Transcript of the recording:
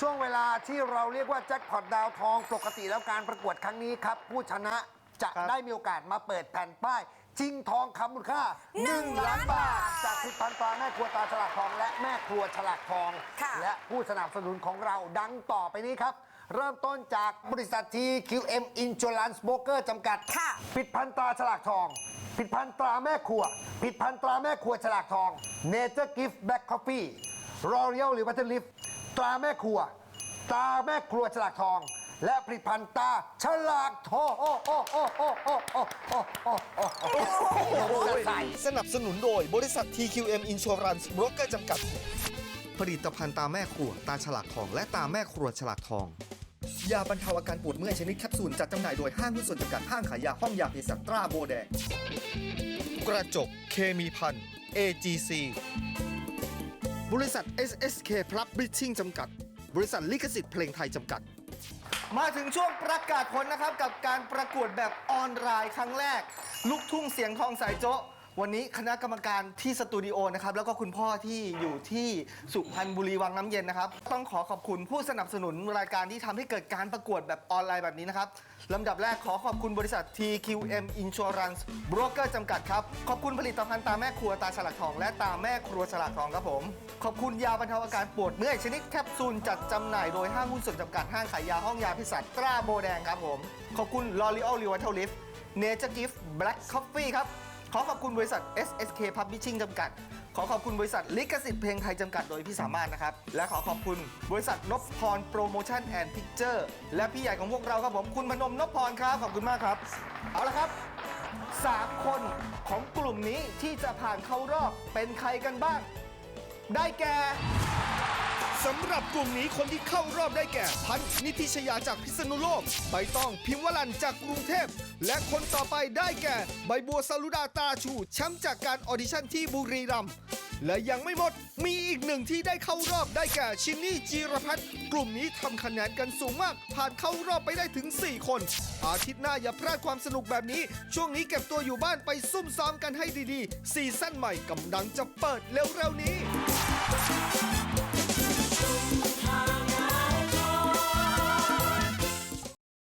ช่วงเวลาที่เราเรียกว่าแจ็คพอตดาวทองปกติแล้วการประกวดครั้งนี้ครับ ผู้ชนะจะครับได้มีโอกาสมาเปิดแผ่นป้ายชิงทองคำมูลค่า1ล้านบาท จากผลิตภัณฑ์ปลาแม่ครัวตาฉลากทอง และแม่ครัวฉลากทอง ค่ะ และผู้สนับสนุนของเราดังต่อไปนี้ครับ เริ่มต้นจากบริษัท TQM Insurance Broker จำกัด ค่ะผลิดพันตราฉลากทองผลิดพันตราแม่ครัวผลิดพันตราแม่ครัวฉลากทอง Nature Gift Black Coffee L'Oreal หรือ Water Lift ตร ตาแม่ครัว ตราแม่ครัวฉลากทอง และผลิตภัณฑ์ตาฉลากทองโอ้โอ้โอ้โอ้โอ้โอ้โอ้โอ้โอ้โอ้ใส่สนับสนุนโดยบริษัท TQM Insurance Broker จำกัด ผลิตภัณฑ์ตาแม่ครัว ตาฉลากทอง และตาแม่ครัวฉลากทองยาบรรเทาอาการปวดเมื่อยชนิดแคปซูลจัดจำหน่ายโดยห้างหุ้นส่วนจำกัดห้างขายยาห้องยาเภสัชตราโบแดง กระจกเคมีพัน AGC บริษัท SSK Publishing จำกัด บริษัทลิขสิทธิ์เพลงไทยจำกัด มาถึงช่วงประกาศผลนะครับ กับการประกวดแบบออนไลน์ครั้งแรก ลูกทุ่งเสียงทองสายโจ๊ะ วันนี้คณะกรรมการที่สตูดิโอนะครับแล้วก็คุณพ่อที่อยู่ที่สุพรรณบุรีวังน้ำเย็นนะครับ ต้องขอขอบคุณผู้สนับสนุนรายการที่ทำให้เกิดการประกวดแบบออนไลน์แบบนี้นะครับลำดับแรกขอขอบคุณบริษัท TQM Insurance Broker จำกัดครับ ขอบคุณผลิตภัณฑ์ตาแม่ครัวตาฉลากทอง และตาแม่ครัวฉลากทองครับผม ขอบคุณยาบรรเทาอาการปวดเมื่อยชนิดแคปซูลจัดจำหน่ายโดยห้างหุ้นส่วนจำกัดห้างขายยาห้องยาพิสัตตราโบแดงครับผม ขอบคุณ L'Oreal r e v i t a l Lift Nature Gift Black Coffee ครับ ขอขอบคุณบริษัท SSK Publishing จำกัด ขอขอบคุณบริษัทลิขสิทธิ์เพลงไทยจำกัดโดยพี่สามารถนะครับ และขอขอบคุณบริษัทนพพรโปรโมชั่นแอนด์พิกเจอร์และพี่ใหญ่ของพวกเราครับผมคุณพนมนพพรครับขอบคุณมากครับ เอาละครับ 3 คนของกลุ่มนี้ที่จะผ่านเข้ารอบเป็นใครกันบ้าง ได้แก่ สำหรับกลุ่มนี้คนที่เข้ารอบได้แก่ พันธุ์นิติชยาจากพิษณุโลก ใบตองพิมพ์วลันจากกรุงเทพ และคนต่อไปได้แก่ ใบบัวสรุดาตาชูแชมป์จากการออดิชั่นที่บุรีรัมย์และยังไม่หมด มีอีกหนึ่งที่ได้เข้ารอบได้แก่ชินนี่จีรพัฒน์กลุ่มนี้ทำคะแนนกันสูงมาก ผ่านเข้ารอบไปได้ถึง 4 คน อาทิตย์หน้าอย่าพลาดความสนุกแบบนี้ ช่วงนี้เก็บตัวอยู่บ้านไปซุ่มซ้อมกันให้ดีๆ ซีซั่นใหม่กำลังจะเปิดเร็วๆนี้